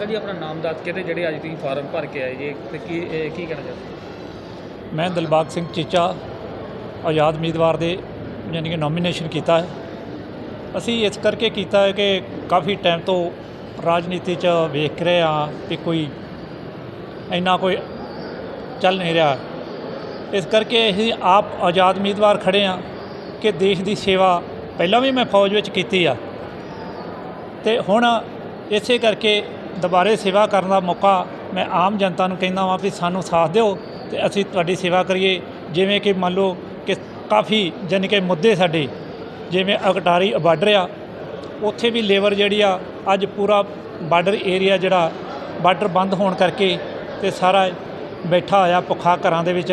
Uncle ਜੀ ਆਪਣਾ ਨਾਮ ਦੱਸ ਕੇ ਤੇ ਜਿਹੜੇ ਅੱਜ ਤੁਸੀਂ ਫਾਰਮ ਭਰ ਕੇ ਆਏ ਜੀ, ਤੇ ਕੀ, ਇਹ ਕੀ ਕਹਿਣਾ ਚਾਹੁੰਦੇ ਮੈਂ ਦਿਲਬਾਗ ਸਿੰਘ ਚੀਚਾ, ਆਜ਼ਾਦ ਉਮੀਦਵਾਰ ਦੇ ਯਾਨੀ ਕਿ ਨੋਮੀਨੇਸ਼ਨ ਕੀਤਾ ਹੈ। ਅਸੀਂ ਇਸ ਕਰਕੇ ਕੀਤਾ ਹੈ ਕਿ ਕਾਫੀ ਟਾਈਮ ਤੋਂ ਰਾਜਨੀਤੀ 'ਚ ਵੇਖ ਰਹੇ ਆ ਕਿ ਕੋਈ ਇੰਨਾ ਕੋਈ ਚੱਲ ਨਹੀਂ ਰਿਹਾ। ਇਸ ਕਰਕੇ ਅਸੀਂ ਆਪ ਆਜ਼ਾਦ ਉਮੀਦਵਾਰ ਖੜੇ ਆ ਕਿ ਦੇਸ਼ ਦੀ ਸੇਵਾ ਪਹਿਲਾਂ ਵੀ ਮੈਂ ਫੌਜ ਵਿੱਚ ਕੀਤੀ ਆ। ਤੇ ਹੁਣ ਇਸੇ ਕਰਕੇ ਦੁਬਾਰੇ ਸੇਵਾ ਕਰਨ ਦਾ ਮੌਕਾ ਮੈਂ ਆਮ ਜਨਤਾ ਨੂੰ ਕਹਿੰਦਾ ਵਾਂ ਵੀ ਸਾਨੂੰ ਸਾਥ ਦਿਓ ਤੇ ਅਸੀਂ ਤੁਹਾਡੀ ਸੇਵਾ ਕਰੀਏ। ਜਿਵੇਂ ਕਿ ਮੰਨ ਲਓ ਕਿ ਕਾਫੀ ਜਾਣੀ ਕਿ ਮੁੱਦੇ ਸਾਡੇ, ਜਿਵੇਂ ਅਗਟਾਰੀ ਬਾਰਡਰ ਆ, ਉੱਥੇ ਵੀ ਲੇਬਰ ਜਿਹੜੀ ਆ, ਅੱਜ ਪੂਰਾ ਬਾਰਡਰ ਏਰੀਆ ਜਿਹੜਾ, ਬਾਰਡਰ ਬੰਦ ਹੋਣ ਕਰਕੇ ਤੇ ਸਾਰਾ ਬੈਠਾ ਹੋਇਆ ਭੁੱਖਾ ਘਰਾਂ ਦੇ ਵਿੱਚ,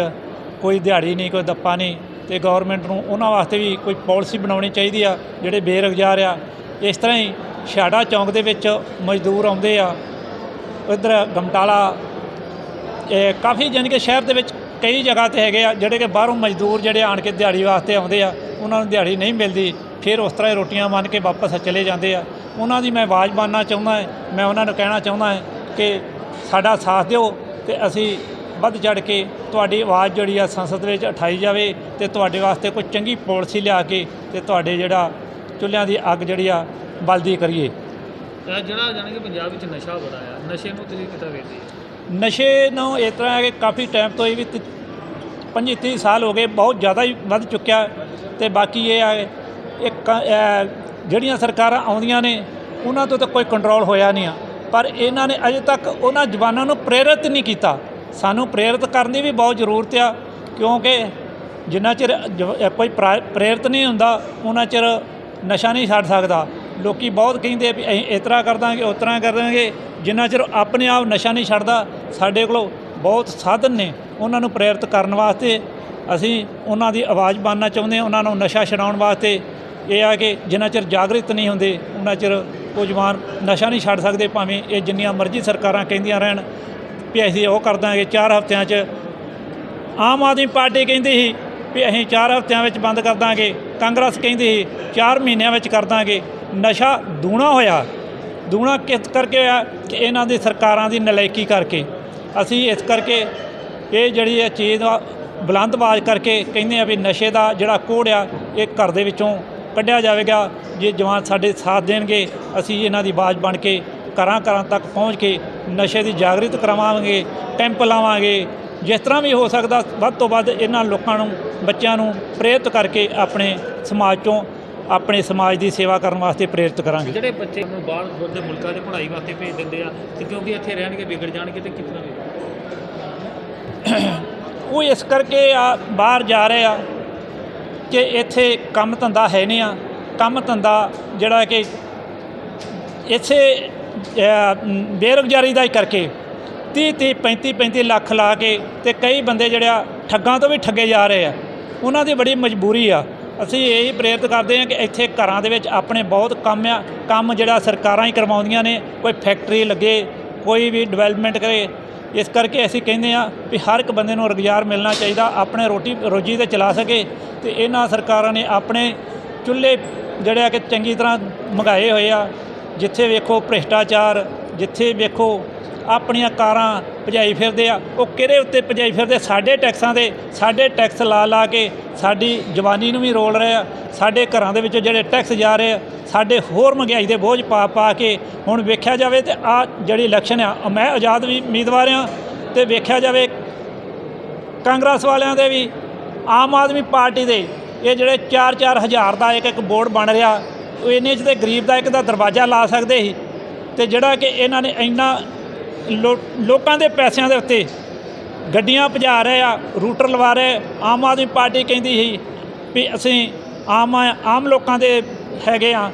ਕੋਈ ਦਿਹਾੜੀ ਨਹੀਂ, ਕੋਈ ਦੱਪਾ ਨਹੀਂ ਤੇ ਗਵਰਨਮੈਂਟ ਨੂੰ ਉਹਨਾਂ ਵਾਸਤੇ ਵੀ ਕੋਈ ਪਾਲਿਸੀ ਬਣਾਉਣੀ ਚਾਹੀਦੀ ਆ, ਜਿਹੜੇ ਬੇਰੁਜ਼ਗਾਰ ਆ ਇਸ ਤਰ੍ਹਾਂ ਹੀ ਛਾੜਾ ਚੌਂਕ ਦੇ ਵਿੱਚ ਮਜ਼ਦੂਰ ਆਉਂਦੇ ਆ। ਇੱਧਰ ਗਮਟਾਲਾ, ਇਹ ਕਾਫੀ ਜਾਣੀ ਕਿ ਸ਼ਹਿਰ ਦੇ ਵਿੱਚ ਕਈ ਜਗ੍ਹਾ ਤੇ ਹੈਗੇ ਆ, ਜਿਹੜੇ ਕਿ ਬਾਹਰੋਂ ਮਜ਼ਦੂਰ ਜਿਹੜੇ ਆਣ ਕੇ ਦਿਹਾੜੀ ਵਾਸਤੇ ਆਉਂਦੇ ਆ, ਉਹਨਾਂ ਨੂੰ ਦਿਹਾੜੀ ਨਹੀਂ ਮਿਲਦੀ। ਫਿਰ ਉਸ ਤਰ੍ਹਾਂ ਹੀ ਰੋਟੀਆਂ ਮੰਨ ਕੇ ਵਾਪਸ ਚਲੇ ਜਾਂਦੇ ਆ। ਉਹਨਾਂ ਦੀ ਮੈਂ ਆਵਾਜ਼ ਮਾਨਣਾ ਚਾਹੁੰਦਾ ਹਾਂ, ਮੈਂ ਉਹਨਾਂ ਨੂੰ ਕਹਿਣਾ ਚਾਹੁੰਦਾ ਹਾਂ ਕਿ ਸਾਡਾ ਸਾਥ ਦਿਓ ਤੇ ਅਸੀਂ ਵੱਧ ਚੜ ਕੇ ਤੁਹਾਡੀ ਆਵਾਜ਼ ਜਿਹੜੀ ਆ ਸੰਸਦ ਵਿੱਚ ਉਠਾਈ ਜਾਵੇ ਤੇ ਤੁਹਾਡੇ ਵਾਸਤੇ ਕੋਈ ਚੰਗੀ ਪਾਲਿਸੀ ਲਿਆ ਕੇ ਤੇ ਤੁਹਾਡੇ ਜਿਹੜਾ ਚੁੱਲ੍ਹਿਆਂ ਦੀ ਅੱਗ ਜਿਹੜੀ ਆ ਬਲਦੀ ਕਰੀਏ। ਜਿਹੜਾ ਜਾਣੀ ਕਿ ਪੰਜਾਬ ਵਿੱਚ ਨਸ਼ਾ ਬੜਾ ਆ ਨਸ਼ੇ ਨੂੰ ਤੁਸੀਂ ਕਿੱਦਾਂ ਵੇਖਦੇ ਨਸ਼ੇ ਨੂੰ ਇਸ ਤਰ੍ਹਾਂ ਹੈ ਕਿ ਕਾਫੀ ਟਾਈਮ ਤੋਂ ਇਹ ਵੀ 25 30 ਸਾਲ ਹੋ ਗਏ ਬਹੁਤ ਜ਼ਿਆਦਾ ਹੀ ਵੱਧ ਚੁੱਕਿਆ ਤੇ ਬਾਕੀ ਇਹ ਹੈ ਇੱਕ ਜਿਹੜੀਆਂ ਸਰਕਾਰਾਂ ਆਉਂਦੀਆਂ ਨੇ ਉਹਨਾਂ ਤੋਂ ਤਾਂ ਕੋਈ ਕੰਟਰੋਲ ਹੋਇਆ ਨਹੀਂ ਆ। ਪਰ ਇਹਨਾਂ ਨੇ ਅਜੇ ਤੱਕ ਉਹਨਾਂ ਜਵਾਨਾਂ ਨੂੰ ਪ੍ਰੇਰਿਤ ਨਹੀਂ ਕੀਤਾ। ਸਾਨੂੰ ਪ੍ਰੇਰਿਤ ਕਰਨ ਦੀ ਵੀ ਬਹੁਤ ਜ਼ਰੂਰਤ ਆ ਕਿਉਂਕਿ ਜਿੰਨਾ ਚਿਰ ਕੋਈ ਪ੍ਰਾ- ਪ੍ਰੇਰਿਤ ਨਹੀਂ ਹੁੰਦਾ ਉਹਨਾਂ ਚਿਰ ਨਸ਼ਾ ਨਹੀਂ ਛੱਡ ਸਕਦਾ। ਲੋਕੀ ਬਹੁਤ ਕਹਿੰਦੇ ਵੀ ਅਸੀਂ ਇਸ ਤਰ੍ਹਾਂ ਕਰ ਦਾਂਗੇ, ਉਸ ਤਰ੍ਹਾਂ ਕਰ ਦਾਂਗੇ। ਜਿੰਨਾ ਚਿਰ ਆਪਣੇ ਆਪ ਨਸ਼ਾ ਨਹੀਂ ਛੱਡਦਾ, ਸਾਡੇ ਕੋਲ ਬਹੁਤ ਸਾਧਨ ਨੇ। ਉਹਨਾਂ ਨੂੰ ਪ੍ਰੇਰਿਤ ਕਰਨ ਵਾਸਤੇ ਅਸੀਂ ਉਹਨਾਂ ਦੀ ਆਵਾਜ਼ ਬਣਨਾ ਚਾਹੁੰਦੇ ਹਾਂ, ਉਹਨਾਂ ਨੂੰ ਨਸ਼ਾ ਛਡਾਉਣ ਵਾਸਤੇ। ਇਹ ਆ ਕਿ ਜਿੰਨਾ ਚਿਰ ਜਾਗਰਿਤ ਨਹੀਂ ਹੁੰਦੇ, ਉਹਨਾਂ ਚਿਰ ਉਹ ਜਵਾਨ ਨਸ਼ਾ ਨਹੀਂ ਛੱਡ ਸਕਦੇ, ਭਾਵੇਂ ਇਹ ਜਿੰਨੀਆਂ ਮਰਜ਼ੀ ਸਰਕਾਰਾਂ ਕਹਿੰਦੀਆਂ ਰਹਿਣ ਵੀ ਅਸੀਂ ਉਹ ਕਰ ਦਾਂਗੇ। ਚਾਰ ਹਫ਼ਤਿਆਂ 'ਚ ਆਮ ਆਦਮੀ ਪਾਰਟੀ ਕਹਿੰਦੀ ਸੀ ਵੀ ਅਸੀਂ 4 ਹਫ਼ਤਿਆਂ ਵਿੱਚ ਬੰਦ ਕਰ ਦਾਂਗੇ। ਕਾਂਗਰਸ ਕਹਿੰਦੀ ਸੀ 4 ਮਹੀਨਿਆਂ ਵਿੱਚ ਕਰ ਦਾਂਗੇ। ਨਸ਼ਾ ਦੂਣਾ ਹੋਇਆ। ਦੂਣਾ ਕਿਸ ਕਰਕੇ ਹੋਇਆ ਕਿ ਇਹਨਾਂ ਦੀ ਸਰਕਾਰਾਂ ਦੀ ਨਲਾਇਕੀ ਕਰਕੇ। ਅਸੀਂ ਇਸ ਕਰਕੇ ਇਹ ਜਿਹੜੀ ਇਹ ਚੀਜ਼ ਆ ਬੁਲੰਦ ਆਵਾਜ਼ ਕਰਕੇ ਕਹਿੰਦੇ ਆ ਵੀ ਨਸ਼ੇ ਦਾ ਜਿਹੜਾ ਕੋੜ ਆ, ਇਹ ਘਰ ਦੇ ਵਿੱਚੋਂ ਕੱਢਿਆ ਜਾਵੇਗਾ। ਜੇ ਜਵਾਨ ਸਾਡੇ ਸਾਥ ਦੇਣਗੇ, ਅਸੀਂ ਇਹਨਾਂ ਦੀ ਆਵਾਜ਼ ਬਣ ਕੇ ਘਰਾਂ ਘਰਾਂ ਤੱਕ ਪਹੁੰਚ ਕੇ ਨਸ਼ੇ ਦੀ ਜਾਗਰਿਤ ਕਰਾਵਾਂਗੇ ਕੈਂਪ ਲਾਵਾਂਗੇ। ਜਿਸ ਤਰ੍ਹਾਂ ਵੀ ਹੋ ਸਕਦਾ ਵੱਧ ਤੋਂ ਵੱਧ ਇਹਨਾਂ ਲੋਕਾਂ ਨੂੰ ਬੱਚਿਆਂ ਨੂੰ ਪ੍ਰੇਰਿਤ ਕਰਕੇ ਆਪਣੇ ਸਮਾਜ ਤੋਂ ਆਪਣੇ ਸਮਾਜ ਦੀ ਸੇਵਾ ਕਰਨ ਵਾਸਤੇ ਪ੍ਰੇਰਿਤ ਕਰਾਂਗੇ। ਜਿਹੜੇ ਬੱਚੇ ਨੂੰ ਬਾਹਰ ਦੇ ਮੁਲਕਾਂ 'ਚ ਪੜ੍ਹਾਈ ਵਾਸਤੇ ਭੇਜ ਦਿੰਦੇ ਆ ਤੇ ਕਿਉਂਕਿ ਇੱਥੇ ਰਹਿਣਗੇ ਵਿਗੜ ਜਾਣਗੇ ਤੇ ਕਿਤਨਾ ਉਹ ਇਸ ਕਰਕੇ ਆ ਬਾਹਰ ਜਾ ਰਹੇ ਆ ਕਿ ਇੱਥੇ ਕੰਮ ਧੰਦਾ ਹੈ ਨਹੀਂ ਆ। ਕੰਮ ਧੰਦਾ ਜਿਹੜਾ ਕਿ ਇੱਥੇ ਬੇਰੁਜ਼ਗਾਰੀ ਦਾ ਹੀ ਕਰਕੇ 30 30 35 35 ਲੱਖ ਲਾ ਕੇ ਤੇ ਕਈ ਬੰਦੇ ਜਿਹੜੇ ਆ ਠੱਗਾਂ ਤੋਂ ਵੀ ਠੱਗੇ ਜਾ ਰਹੇ ਆ। ਉਹਨਾਂ ਦੀ ਬੜੀ ਮਜਬੂਰੀ ਆ। ਅਸੀਂ ਇਹ ਪ੍ਰੇਰਿਤ ਕਰਦੇ ਹਾਂ ਕਿ ਇੱਥੇ ਘਰਾਂ ਦੇ ਵਿੱਚ ਆਪਣੇ ਬਹੁਤ ਕੰਮ ਆ। ਕੰਮ ਜਿਹੜਾ ਸਰਕਾਰਾਂ ਹੀ ਕਰਵਾਉਂਦੀਆਂ ਨੇ, ਕੋਈ ਫੈਕਟਰੀ ਲੱਗੇ, ਕੋਈ ਵੀ ਡਿਵੈਲਪਮੈਂਟ ਕਰੇ। ਇਸ ਕਰਕੇ ਅਸੀਂ ਕਹਿੰਦੇ ਆ ਵੀ ਹਰ ਇੱਕ ਬੰਦੇ ਨੂੰ ਰੁਜ਼ਗਾਰ ਮਿਲਣਾ ਚਾਹੀਦਾ, ਆਪਣੇ ਰੋਟੀ, ਰੋਜੀ ਤੇ ਚਲਾ ਸਕੇ ਤੇ ਇਹਨਾਂ ਸਰਕਾਰਾਂ ਨੇ ਆਪਣੇ ਚੁੱਲ੍ਹੇ ਜਿਹੜੇ ਕਿ ਚੰਗੀ ਤਰ੍ਹਾਂ ਮੰਗਾਏ ਹੋਏ ਆ। ਜਿੱਥੇ ਵੇਖੋ ਭ੍ਰਿਸ਼ਟਾਚਾਰ, ਜਿੱਥੇ ਵੇਖੋ ਆਪਣੀਆਂ ਕਾਰਾਂ ਭਜਾਈ ਫਿਰਦੇ ਆ, ਉਹ ਕਿਹੜੇ ਉੱਤੇ ਭਜਾਈ ਫਿਰਦੇ? ਸਾਡੇ ਟੈਕਸਾਂ ਦੇ, ਸਾਡੇ ਟੈਕਸ ਲਾ ਲਾ ਕੇ ਸਾਡੀ ਜਵਾਨੀ ਨੂੰ ਵੀ ਰੋਲ ਰਹੇ ਆ, ਸਾਡੇ ਘਰਾਂ ਦੇ ਵਿੱਚ ਜਿਹੜੇ ਟੈਕਸ ਜਾ ਰਹੇ ਆ, ਸਾਡੇ ਹੋਰ ਮਹਿੰਗਾਈ ਦੇ ਬੋਝ ਪਾ ਪਾ ਕੇ ਹੁਣ ਵੇਖਿਆ ਜਾਵੇ ਤੇ ਆ ਜਿਹੜੀ ਇਲੈਕਸ਼ਨ ਆ ਮੈਂ ਆਜ਼ਾਦ ਵੀ ਉਮੀਦਵਾਰ ਆ ਤੇ ਵੇਖਿਆ ਜਾਵੇ ਕਾਂਗਰਸ ਵਾਲਿਆਂ ਦੇ ਵੀ, ਆਮ ਆਦਮੀ ਪਾਰਟੀ ਦੇ, ਇਹ ਜਿਹੜੇ 4-4 ਹਜ਼ਾਰ ਦਾ ਇੱਕ ਇੱਕ ਬੋਰਡ ਬਣ ਰਿਹਾ, ਉਹ ਇੰਨੇ 'ਚ ਤੇ ਗਰੀਬ ਦਾ ਇੱਕ ਦਾ ਦਰਵਾਜ਼ਾ ਲਾ ਸਕਦੇ ਸੀ ਤੇ ਜਿਹੜਾ ਕਿ ਇਹਨਾਂ ਨੇ ਇੰਨਾ ਲੋਕਾਂ ਦੇ ਪੈਸਿਆਂ ਦੇ ਉੱਤੇ ਗੱਡੀਆਂ ਭਜਾ ਰਹੇ ਆ, ਰੂਟਰ ਲਵਾ ਰਹੇ, ਆਮ ਆਦਮੀ ਪਾਰਟੀ ਕਹਿੰਦੀ ਸੀ ਵੀ ਅਸੀਂ ਆਮ ਆਮ ਲੋਕਾਂ ਦੇ ਹੈਗੇ ਆ,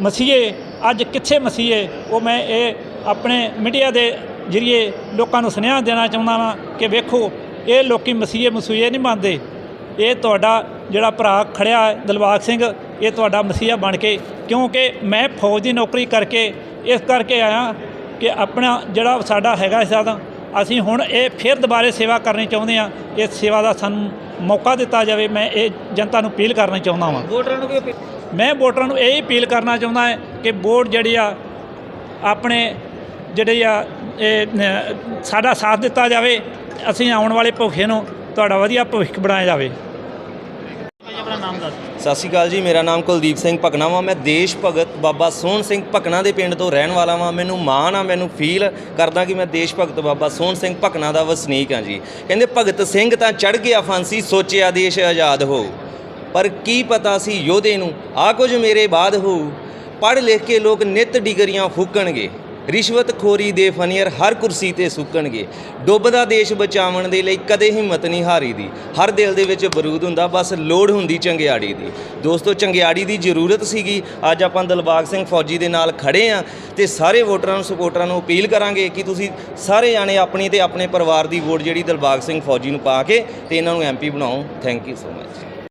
ਮਸੀਹੇ, ਅੱਜ ਕਿੱਥੇ ਮਸੀਹੇ? ਉਹ ਮੈਂ ਇਹ ਆਪਣੇ ਮੀਡੀਆ ਦੇ ਜਰੀਏ ਲੋਕਾਂ ਨੂੰ ਸੁਨੇਹਾ ਦੇਣਾ ਚਾਹੁੰਦਾ ਵਾਂ ਕਿ ਵੇਖੋ, ਇਹ ਲੋਕੀ ਮਸੀਹੇ ਮਸੂਏ ਨਹੀਂ ਮੰਨਦੇ। ਇਹ ਤੁਹਾਡਾ ਜਿਹੜਾ ਭਰਾ ਖੜਿਆ ਹੈ ਦਿਲਬਾਗ ਸਿੰਘ, ਇਹ ਤੁਹਾਡਾ ਮਸੀਹਾ ਬਣ ਕੇ, ਕਿਉਂਕਿ ਮੈਂ ਫੌਜ ਦੀ ਨੌਕਰੀ ਕਰਕੇ ਇਸ ਕਰਕੇ ਆਇਆ ਕਿ ਆਪਣਾ ਜਿਹੜਾ ਸਾਡਾ ਹੈਗਾ ਸਾਡਾ ਅਸੀਂ ਹੁਣ ਇਹ ਫਿਰ ਦੁਬਾਰੇ ਸੇਵਾ ਕਰਨੀ ਚਾਹੁੰਦੇ ਆ ਇਸ ਸੇਵਾ ਦਾ ਸਾਨੂੰ ਮੌਕਾ ਦਿੱਤਾ ਜਾਵੇ। ਮੈਂ ਇਹ ਜਨਤਾ ਨੂੰ ਅਪੀਲ ਕਰਨਾ ਚਾਹੁੰਦਾ ਵਾਂ। ਵੋਟਰਾਂ ਨੂੰ ਵੀ ਮੈਂ ਵੋਟਰਾਂ ਨੂੰ ਇਹ ਅਪੀਲ ਕਰਨਾ ਚਾਹੁੰਦਾ ਹਾਂ ਕਿ ਵੋਟ ਜਿਹੜੀ ਆ ਆਪਣੇ ਜਿਹੜੇ ਆ ਇਹ ਸਾਡਾ ਸਾਥ ਦਿੱਤਾ ਜਾਵੇ। ਅਸੀਂ ਆਉਣ ਵਾਲੇ ਭੁੱਖੇ ਨੂੰ ਤੁਹਾਡਾ ਵਧੀਆ ਭਵਿੱਖ ਬਣਾਇਆ ਜਾਵੇ ਭਾਈ ਆਪਣਾ ਨਾਮ ਦੱਸ ਸਤਿ ਸ਼੍ਰੀ ਅਕਾਲ ਜੀ, ਮੇਰਾ ਨਾਮ ਕੁਲਦੀਪ ਸਿੰਘ ਭਕਨਾ ਵਾ। ਮੈਂ ਦੇਸ਼ ਭਗਤ ਬਾਬਾ ਸੋਹਣ ਸਿੰਘ ਭਕਨਾ ਦੇ ਪਿੰਡ ਤੋਂ ਰਹਿਣ ਵਾਲਾ ਵਾਂ। ਮੈਨੂੰ ਮਾਣ ਆ, ਮੈਨੂੰ ਫੀਲ ਕਰਦਾ ਕਿ ਮੈਂ ਦੇਸ਼ ਭਗਤ ਬਾਬਾ ਸੋਹਣ ਸਿੰਘ ਭਕਨਾ ਦਾ ਵਸਨੀਕ ਹਾਂ ਜੀ। ਕਹਿੰਦੇ, ਭਗਤ ਸਿੰਘ ਤਾਂ ਚੜ ਗਿਆ ਫਾਂਸੀ, ਸੋਚਿਆ ਦੇਸ਼ ਆਜ਼ਾਦ ਹੋ। ਪਰ ਕੀ ਪਤਾ ਸੀ ਯੋਧੇ ਨੂੰ? ਆ ਕੁਝ ਮੇਰੇ ਬਾਅਦ ਹੋ। ਪੜ੍ਹ ਲਿਖ ਕੇ ਲੋਕ ਨਿਤ ਡਿਗਰੀਆਂ ਫੂਕਣਗੇ। ਰਿਸ਼ਵਤਖੋਰੀ ਦੇ ਫਨੀਅਰ ਹਰ ਕੁਰਸੀ ਤੇ ਸੁੱਕਣਗੇ। ਡੁੱਬਦਾ ਦੇਸ਼ ਬਚਾਉਣ ਦੇ ਲਈ ਕਦੇ ਹਿੰਮਤ ਨਹੀਂ ਹਾਰੀ ਦੀ। ਹਰ ਦਿਲ ਦੇ ਵਿੱਚ ਬਰੂਦ ਹੁੰਦਾ, ਬਸ ਲੋੜ ਹੁੰਦੀ ਚੰਗਿਆੜੀ ਦੀ। ਦੋਸਤੋ, ਚੰਗਿਆੜੀ ਦੀ ਜ਼ਰੂਰਤ ਸੀਗੀ। ਅੱਜ ਆਪਾਂ ਦਿਲਬਾਗ ਸਿੰਘ ਫੌਜੀ ਦੇ ਨਾਲ ਖੜੇ ਆ ਤੇ ਸਾਰੇ ਵੋਟਰਾਂ ਨੂੰ, ਸਪੋਰਟਰਾਂ ਨੂੰ ਅਪੀਲ ਕਰਾਂਗੇ ਕਿ ਤੁਸੀਂ ਸਾਰੇ ਜਾਣੇ ਆਪਣੀ ਤੇ ਆਪਣੇ ਪਰਿਵਾਰ ਦੀ ਵੋਟ ਜਿਹੜੀ ਦਿਲਬਾਗ ਸਿੰਘ ਫੌਜੀ ਨੂੰ ਪਾ ਕੇ ਤੇ ਇਹਨਾਂ ਨੂੰ ਐਮਪੀ ਬਣਾਓ। Thank you so much